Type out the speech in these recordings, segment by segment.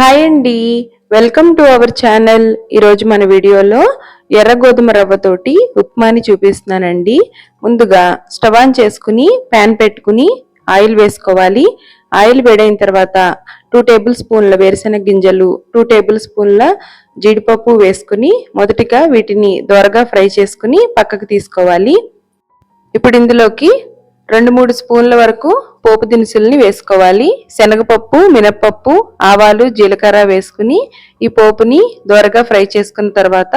Hi అండి. Welcome to our channel ఈరోజు మన వీడియోలో ఎర్ర గోధుమ రవ్వతోటి ఉప్మాని చూపిస్తున్నానండి. ముందుగా స్టవ్ ఆన్ చేసుకుని ప్యాన్ పెట్టుకుని ఆయిల్ వేసుకోవాలి. ఆయిల్ వేడైన తర్వాత టూ టేబుల్ స్పూన్ల వేరుశెనగ గింజలు టూ టేబుల్ స్పూన్ల జీడిపప్పు వేసుకుని మొదటిగా వీటిని దోరగా ఫ్రై చేసుకుని పక్కకు తీసుకోవాలి. ఇప్పుడు ఇందులోకి రెండు మూడు స్పూన్ల వరకు పోపు దినుసుల్ని వేసుకోవాలి. శనగపప్పు మినప్పప్పు ఆవాలు జీలకర్ర వేసుకుని ఈ పోపుని దోరగా ఫ్రై చేసుకున్న తర్వాత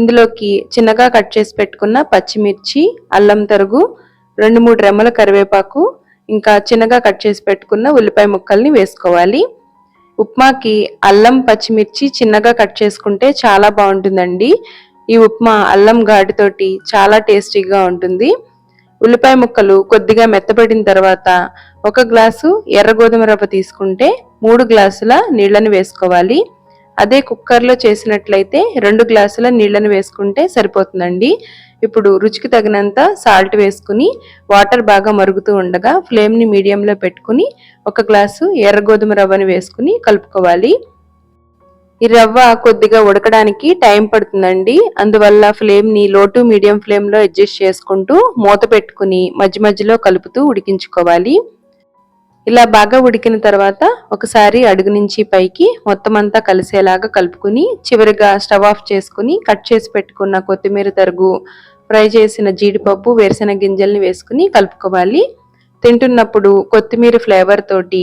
ఇందులోకి చిన్నగా కట్ చేసి పెట్టుకున్న పచ్చిమిర్చి అల్లం తరుగు రెండు మూడు రెమ్మల కరివేపాకు ఇంకా చిన్నగా కట్ చేసి పెట్టుకున్న ఉల్లిపాయ ముక్కల్ని వేసుకోవాలి. ఉప్మాకి అల్లం పచ్చిమిర్చి చిన్నగా కట్ చేసుకుంటే చాలా బాగుంటుందండి. ఈ ఉప్మా అల్లం ఘాటుతోటి చాలా టేస్టీగా ఉంటుంది. ఉల్లిపాయ ముక్కలు కొద్దిగా మెత్తబడిన తర్వాత ఒక గ్లాసు ఎర్ర గోధుమ రవ్వ తీసుకుంటే మూడు గ్లాసుల నీళ్ళను వేసుకోవాలి. అదే కుక్కర్లో చేసినట్లయితే రెండు గ్లాసుల నీళ్ళను వేసుకుంటే సరిపోతుందండి. ఇప్పుడు రుచికి తగినంత సాల్ట్ వేసుకుని వాటర్ బాగా మరుగుతూ ఉండగా ఫ్లేమ్ని మీడియంలో పెట్టుకుని ఒక గ్లాసు ఎర్ర గోధుమ రవ్వను వేసుకుని కలుపుకోవాలి. ఈ రవ్వ కొద్దిగా ఉడకడానికి టైం పడుతుందండి. అందువల్ల ఫ్లేమ్ని లో టు మీడియం ఫ్లేమ్లో అడ్జస్ట్ చేసుకుంటూ మూత పెట్టుకుని మధ్య మధ్యలో కలుపుతూ ఉడికించుకోవాలి. ఇలా బాగా ఉడికిన తర్వాత ఒకసారి అడుగు నుంచి పైకి మొత్తం అంతా కలిసేలాగా కలుపుకుని చివరిగా స్టవ్ ఆఫ్ చేసుకుని కట్ చేసి పెట్టుకున్న కొత్తిమీర తరుగు ఫ్రై చేసిన జీడిపప్పు వేరుశెనగ గింజల్ని వేసుకుని కలుపుకోవాలి. తింటున్నప్పుడు కొత్తిమీర ఫ్లేవర్ తోటి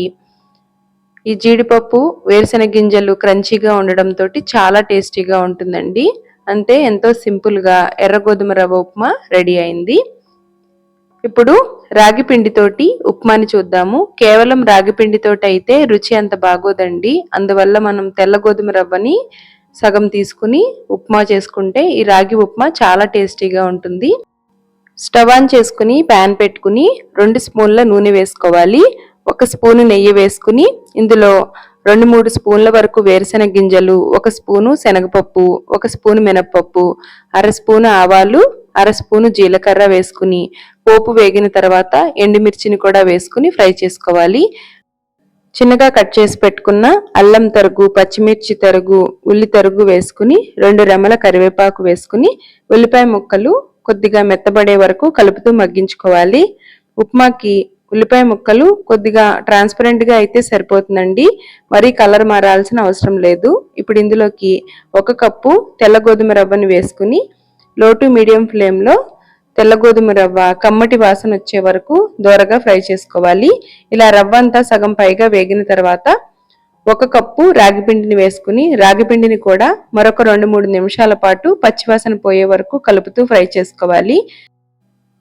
ఈ జీడిపప్పు వేరుశెనగ గింజలు క్రంచీగా ఉండడంతో చాలా టేస్టీగా ఉంటుందండి. అంటే ఎంతో సింపుల్గా ఎర్ర గోధుమ రవ్వ ఉప్మా రెడీ అయింది. ఇప్పుడు రాగి పిండితోటి ఉప్మాని చూద్దాము. కేవలం రాగి పిండితోటి అయితే రుచి అంత బాగోదండి. అందువల్ల మనం తెల్ల గోధుమ రవ్వని సగం తీసుకుని ఉప్మా చేసుకుంటే ఈ రాగి ఉప్మా చాలా టేస్టీగా ఉంటుంది. స్టవ్ ఆన్ చేసుకుని ప్యాన్ పెట్టుకుని రెండు స్పూన్ల నూనె వేసుకోవాలి. ఒక స్పూను నెయ్యి వేసుకుని ఇందులో రెండు మూడు స్పూన్ల వరకు వేరుశెనగ గింజలు ఒక స్పూను శనగపప్పు ఒక స్పూను మినప్పప్పు అర స్పూను ఆవాలు అర స్పూను జీలకర్ర వేసుకుని పోపు వేగిన తర్వాత ఎండుమిర్చిని కూడా వేసుకుని ఫ్రై చేసుకోవాలి. చిన్నగా కట్ చేసి పెట్టుకున్న అల్లం తరుగు పచ్చిమిర్చి తరుగు ఉల్లి తరుగు వేసుకుని రెండు రెమ్మల కరివేపాకు వేసుకుని ఉల్లిపాయ ముక్కలు కొద్దిగా మెత్తబడే వరకు కలుపుతూ మగ్గించుకోవాలి. ఉప్మాకి ఉల్లిపాయ ముక్కలు కొద్దిగా ట్రాన్స్పరెంట్గా అయితే సరిపోతుందండి. మరీ కలర్ మారాల్సిన అవసరం లేదు. ఇప్పుడు ఇందులోకి ఒక కప్పు తెల్ల గోధుమ రవ్వని వేసుకుని లో టు మీడియం ఫ్లేమ్లో తెల్ల గోధుమ రవ్వ కమ్మటి వాసన వచ్చే వరకు దోరగా ఫ్రై చేసుకోవాలి. ఇలా రవ్వ అంతా సగం పైగా వేగిన తర్వాత ఒక కప్పు రాగి పిండిని వేసుకుని రాగి పిండిని కూడా మరొక రెండు మూడు నిమిషాల పాటు పచ్చివాసన పోయే వరకు కలుపుతూ ఫ్రై చేసుకోవాలి.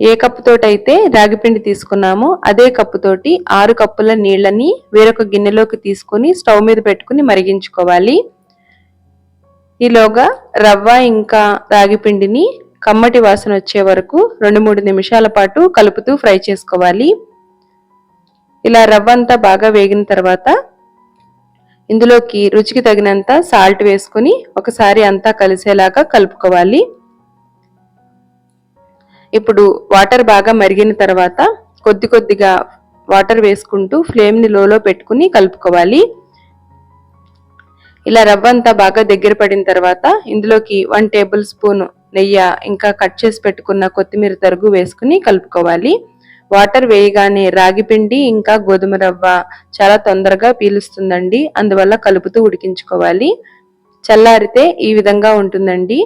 ఏ కప్పుతోటైతే రాగిపిండి తీసుకున్నామో అదే కప్పుతోటి ఆరు కప్పుల నీళ్ళని వేరొక గిన్నెలోకి తీసుకుని స్టవ్ మీద పెట్టుకుని మరిగించుకోవాలి. ఈలోగా రవ్వ ఇంకా రాగిపిండిని కమ్మటి వాసన వచ్చే వరకు రెండు మూడు నిమిషాల పాటు కలుపుతూ ఫ్రై చేసుకోవాలి. ఇలా రవ్వ అంతా బాగా వేగిన తర్వాత ఇందులోకి రుచికి తగినంత సాల్ట్ వేసుకుని ఒకసారి అంతా కలిసేలాగా కలుపుకోవాలి. ఇప్పుడు వాటర్ బాగా మరిగిన తర్వాత కొద్ది కొద్దిగా వాటర్ వేసుకుంటూ ఫ్లేమ్ని లోలో పెట్టుకుని కలుపుకోవాలి. ఇలా రవ్వ అంతా బాగా దగ్గర పడిన తర్వాత ఇందులోకి వన్ టేబుల్ స్పూన్ నెయ్యి ఇంకా కట్ చేసి పెట్టుకున్న కొత్తిమీర తరుగు వేసుకుని కలుపుకోవాలి. వాటర్ వేయగానే రాగి పిండి ఇంకా గోధుమ రవ్వ చాలా తొందరగా పీలుస్తుందండి. అందువల్ల కలుపుతూ ఉడికించుకోవాలి. చల్లారితే ఈ విధంగా ఉంటుందండి.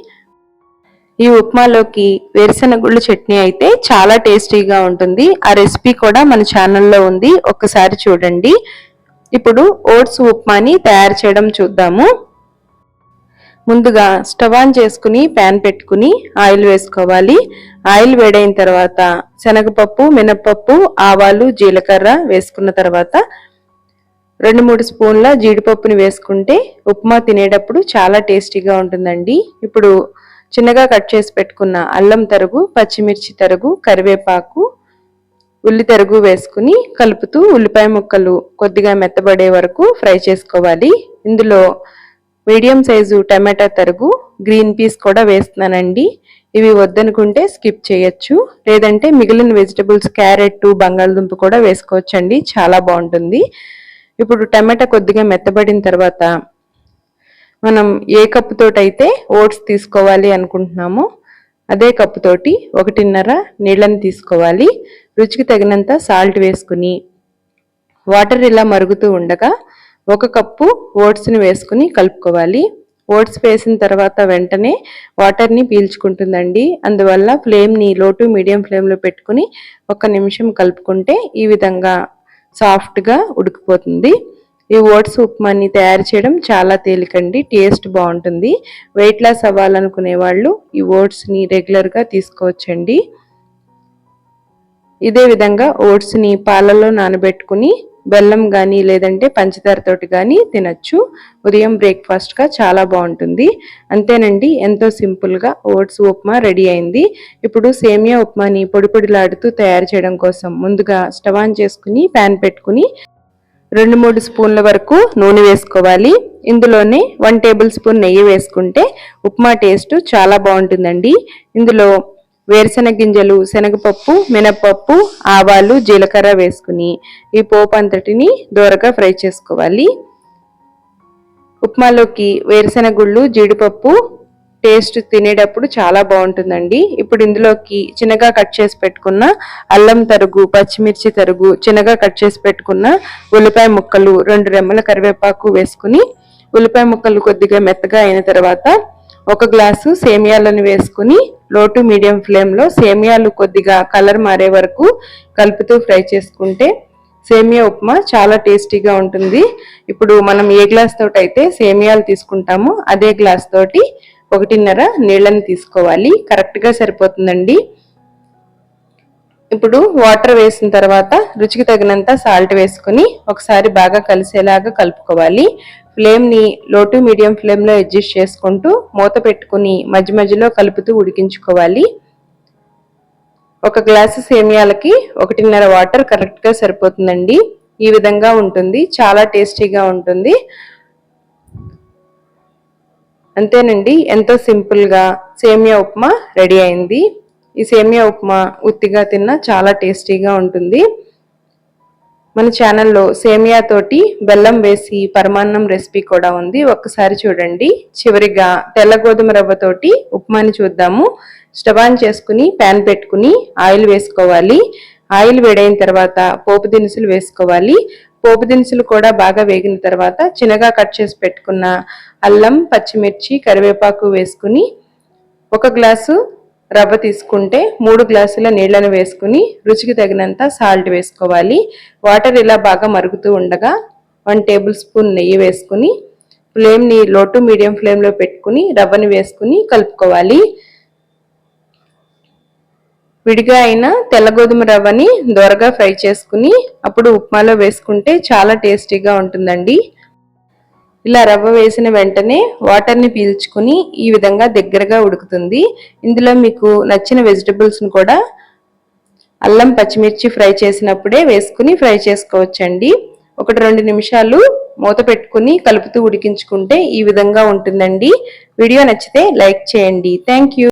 ఈ ఉప్మాలోకి వేరుశెనగుళ్ళ చట్నీ అయితే చాలా టేస్టీగా ఉంటుంది. ఆ రెసిపీ కూడా మన ఛానల్లో ఉంది. ఒక్కసారి చూడండి. ఇప్పుడు ఓట్స్ ఉప్మాని తయారు చేయడం చూద్దాము. ముందుగా స్టవ్ ఆన్ చేసుకుని ప్యాన్ పెట్టుకుని ఆయిల్ వేసుకోవాలి. ఆయిల్ వేడైన తర్వాత శనగపప్పు మినప్పప్పు ఆవాలు జీలకర్ర వేసుకున్న తర్వాత రెండు మూడు స్పూన్ల జీడిపప్పుని వేసుకుంటే ఉప్మా తినేటప్పుడు చాలా టేస్టీగా ఉంటుందండి. ఇప్పుడు చిన్నగా కట్ చేసి పెట్టుకున్న అల్లం తరుగు పచ్చిమిర్చి తరుగు కరివేపాకు ఉల్లి తరుగు వేసుకుని కలుపుతూ ఉల్లిపాయ ముక్కలు కొద్దిగా మెత్తబడే వరకు ఫ్రై చేసుకోవాలి. ఇందులో మీడియం సైజు టమాటా తరుగు గ్రీన్ పీస్ కూడా వేస్తున్నానండి. ఇవి వద్దనుకుంటే స్కిప్ చేయొచ్చు. లేదంటే మిగిలిన వెజిటబుల్స్ క్యారెట్ బంగాళదుంప కూడా వేసుకోవచ్చండి. చాలా బాగుంటుంది. ఇప్పుడు టమాటా కొద్దిగా మెత్తబడిన తర్వాత మనం ఏ కప్పుతోటైతే ఓట్స్ తీసుకోవాలి అనుకుంటున్నామో అదే కప్పుతోటి ఒకటిన్నర నీళ్ళని తీసుకోవాలి. రుచికి తగినంత సాల్ట్ వేసుకుని వాటర్ ఇలా మరుగుతూ ఉండగా ఒక కప్పు ఓట్స్ని వేసుకుని కలుపుకోవాలి. ఓట్స్ వేసిన తర్వాత వెంటనే వాటర్ని పీల్చుకుంటుందండి. అందువల్ల ఫ్లేమ్ని లో టు మీడియం ఫ్లేమ్లో పెట్టుకుని ఒక నిమిషం కలుపుకుంటే ఈ విధంగా సాఫ్ట్గా ఉడికిపోతుంది. ఈ ఓట్స్ ఉప్మాని తయారు చేయడం చాలా తేలికండి టేస్ట్ బాగుంటుంది. వెయిట్ లాస్ అవ్వాలనుకునే వాళ్ళు ఈ ఓట్స్ని రెగ్యులర్గా తీసుకోవచ్చండి. ఇదే విధంగా ఓట్స్ని పాలలో నానబెట్టుకుని బెల్లం కానీ లేదంటే పంచదారతోటి కానీ తినచ్చు. ఉదయం బ్రేక్ఫాస్ట్గా చాలా బాగుంటుంది. అంతేనండి ఎంతో సింపుల్గా ఓట్స్ ఉప్మా రెడీ అయింది. ఇప్పుడు సేమియా ఉప్మాని పొడి పొడిలాడుతూ తయారు చేయడం కోసం ముందుగా స్టవ్ ఆన్ చేసుకుని ప్యాన్ పెట్టుకుని రెండు మూడు స్పూన్ల వరకు నూనె వేసుకోవాలి. ఇందులోనే వన్ టేబుల్ స్పూన్ నెయ్యి వేసుకుంటే ఉప్మా టేస్ట్ చాలా బాగుంటుందండి. ఇందులో వేరుశెనగ గింజలు శనగపప్పు మినపప్పు ఆవాలు జీలకర్ర వేసుకుని ఈ పోపు అంతటిని దూరగా ఫ్రై చేసుకోవాలి. ఉప్మాలోకి వేరుశెనగుళ్ళు జీడిపప్పు టేస్ట్ తినేటప్పుడు చాలా బాగుంటుందండి. ఇప్పుడు ఇందులోకి చిన్నగా కట్ చేసి పెట్టుకున్న అల్లం తరుగు పచ్చిమిర్చి తరుగు చిన్నగా కట్ చేసి పెట్టుకున్న ఉల్లిపాయ ముక్కలు రెండు రెమ్మల కరివేపాకు వేసుకుని ఉల్లిపాయ ముక్కలు కొద్దిగా మెత్తగా అయిన తర్వాత ఒక గ్లాసు సేమియాలను వేసుకుని లో టు మీడియం ఫ్లేమ్లో సేమియాలు కొద్దిగా కలర్ మారే వరకు కలుపుతూ ఫ్రై చేసుకుంటే సేమియా ఉప్మా చాలా టేస్టీగా ఉంటుంది. ఇప్పుడు మనం ఏ గ్లాస్ తోటి అయితే సేమియాలు తీసుకుంటామో అదే గ్లాస్ తోటి ఒకటిన్నర నీళ్ళని తీసుకోవాలి. కరెక్ట్గా సరిపోతుందండి. ఇప్పుడు వాటర్ వేసిన తర్వాత రుచికి తగినంత సాల్ట్ వేసుకుని ఒకసారి బాగా కలిసేలాగా కలుపుకోవాలి. ఫ్లేమ్ని లో టు మీడియం ఫ్లేమ్లో అడ్జస్ట్ చేసుకుంటూ మూత పెట్టుకుని మధ్య మధ్యలో కలుపుతూ ఉడికించుకోవాలి. ఒక గ్లాసు సేమియాలకి ఒకటిన్నర వాటర్ కరెక్ట్గా సరిపోతుందండి. ఈ విధంగా ఉంటుంది. చాలా టేస్టీగా ఉంటుంది. అంతేనండి ఎంతో సింపుల్గా సేమియా ఉప్మా రెడీ అయింది. ఈ సేమియా ఉప్మా ఉత్తిగా తిన్నా చాలా టేస్టీగా ఉంటుంది. మన ఛానల్లో సేమియా తోటి బెల్లం వేసి పరమాన్నం రెసిపీ కూడా ఉంది. ఒక్కసారి చూడండి. చివరిగా తెల్ల గోధుమ రవ్వతోటి ఉప్మాని చూద్దాము. స్టవ్ ఆన్ చేసుకుని ప్యాన్ పెట్టుకుని ఆయిల్ వేసుకోవాలి. ఆయిల్ వేడైన తర్వాత పోపు దినుసులు వేసుకోవాలి. పోపు దినుసులు కూడా బాగా వేగిన తర్వాత చిన్నగా కట్ చేసి పెట్టుకున్న అల్లం పచ్చిమిర్చి కరివేపాకు వేసుకుని ఒక గ్లాసు రవ్వ తీసుకుంటే మూడు గ్లాసుల నీళ్ళను వేసుకుని రుచికి తగినంత సాల్ట్ వేసుకోవాలి. వాటర్ ఇలా బాగా మరుగుతూ ఉండగా వన్ టేబుల్ స్పూన్ నెయ్యి వేసుకుని ఫ్లేమ్ని లో టు మీడియం ఫ్లేమ్లో పెట్టుకుని రవ్వని వేసుకుని కలుపుకోవాలి. విడిగా అయిన తెల్ల గోధుమ రవ్వని దోరగా ఫ్రై చేసుకుని అప్పుడు ఉప్మాలో వేసుకుంటే చాలా టేస్టీగా ఉంటుందండి. ఇలా రవ్వ వేసిన వెంటనే వాటర్ని పీల్చుకుని ఈ విధంగా దగ్గరగా ఉడుకుతుంది. ఇందులో మీకు నచ్చిన వెజిటబుల్స్ను కూడా అల్లం పచ్చిమిర్చి ఫ్రై చేసినప్పుడే వేసుకుని ఫ్రై చేసుకోవచ్చండి. ఒకటి రెండు నిమిషాలు మూత పెట్టుకుని కలుపుతూ ఉడికించుకుంటే ఈ విధంగా ఉంటుందండి. వీడియో నచ్చితే లైక్ చేయండి. థ్యాంక్